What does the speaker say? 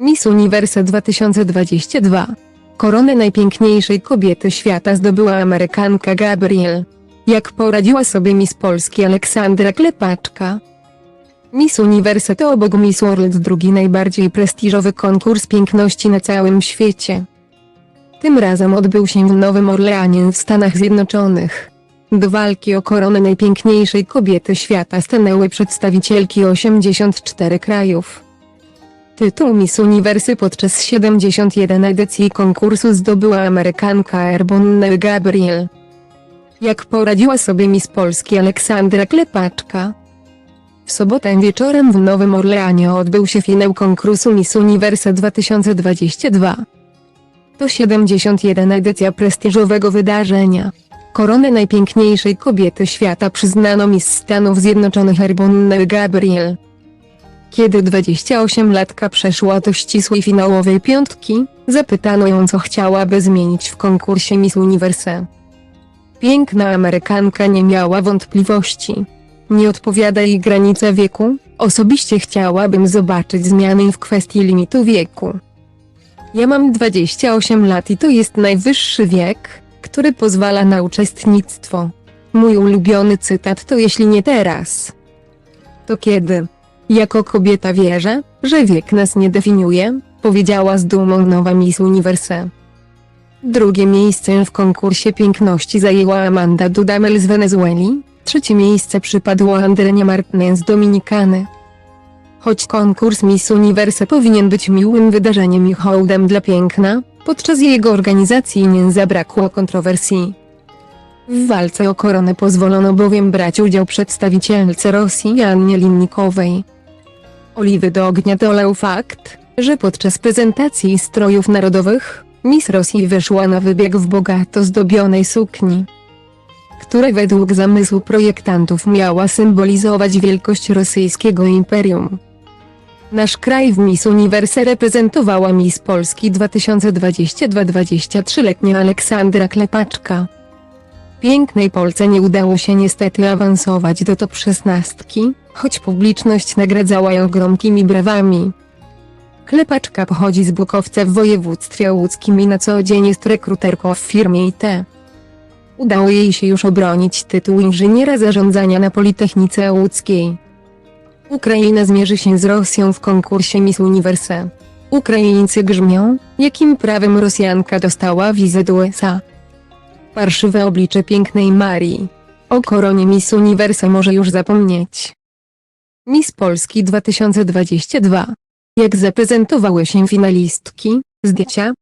Miss Universe 2022. Koronę najpiękniejszej kobiety świata zdobyła Amerykanka Gabriel. Jak poradziła sobie Miss Polski Aleksandra Klepaczka? Miss Universe to obok Miss World drugi najbardziej prestiżowy konkurs piękności na całym świecie. Tym razem odbył się w Nowym Orleanie w Stanach Zjednoczonych. Do walki o koronę najpiękniejszej kobiety świata stanęły przedstawicielki 84 krajów. Tytuł Miss Uniwersy podczas 71 edycji konkursu zdobyła Amerykanka Erbonne Gabriel. Jak poradziła sobie Miss Polski Aleksandra Klepaczka? W sobotę wieczorem w Nowym Orleanie odbył się finał konkursu Miss Universe 2022. To 71 edycja prestiżowego wydarzenia. Koronę najpiękniejszej kobiety świata przyznano Miss Stanów Zjednoczonych Erbonne Gabriel. Kiedy 28-latka przeszła do ścisłej finałowej piątki, zapytano ją co chciałaby zmienić w konkursie Miss Universe. Piękna Amerykanka nie miała wątpliwości. Nie odpowiada jej granica wieku, osobiście chciałabym zobaczyć zmiany w kwestii limitu wieku. Ja mam 28 lat i to jest najwyższy wiek, który pozwala na uczestnictwo. Mój ulubiony cytat to jeśli nie teraz, to kiedy? Jako kobieta wierzę, że wiek nas nie definiuje, powiedziała z dumą nowa Miss Universe. Drugie miejsce w konkursie piękności zajęła Amanda Dudamel z Wenezueli, trzecie miejsce przypadło Andrenia Martinez z Dominikany. Choć konkurs Miss Universe powinien być miłym wydarzeniem i hołdem dla piękna, podczas jego organizacji nie zabrakło kontrowersji. W walce o koronę pozwolono bowiem brać udział przedstawicielce Rosji Annie Linnikowej. Oliwy do ognia dolał fakt, że podczas prezentacji strojów narodowych, Miss Rosji wyszła na wybieg w bogato zdobionej sukni, która według zamysłu projektantów miała symbolizować wielkość rosyjskiego imperium. Nasz kraj w Miss Universe reprezentowała Miss Polski 2022-23-letnia Aleksandra Klepaczka. Pięknej Polce nie udało się niestety awansować do top 16, choć publiczność nagradzała ją gromkimi brawami. Klepaczka pochodzi z Bukowca w województwie łódzkim i na co dzień jest rekruterką w firmie IT. Udało jej się już obronić tytuł inżyniera zarządzania na Politechnice Łódzkiej. Ukraina zmierzy się z Rosją w konkursie Miss Universe. Ukraińcy grzmią, jakim prawem Rosjanka dostała wizę do USA. Parszywe oblicze pięknej Marii. O koronie Miss Universe może już zapomnieć. Miss Polski 2022. Jak zaprezentowały się finalistki, zdjęcia,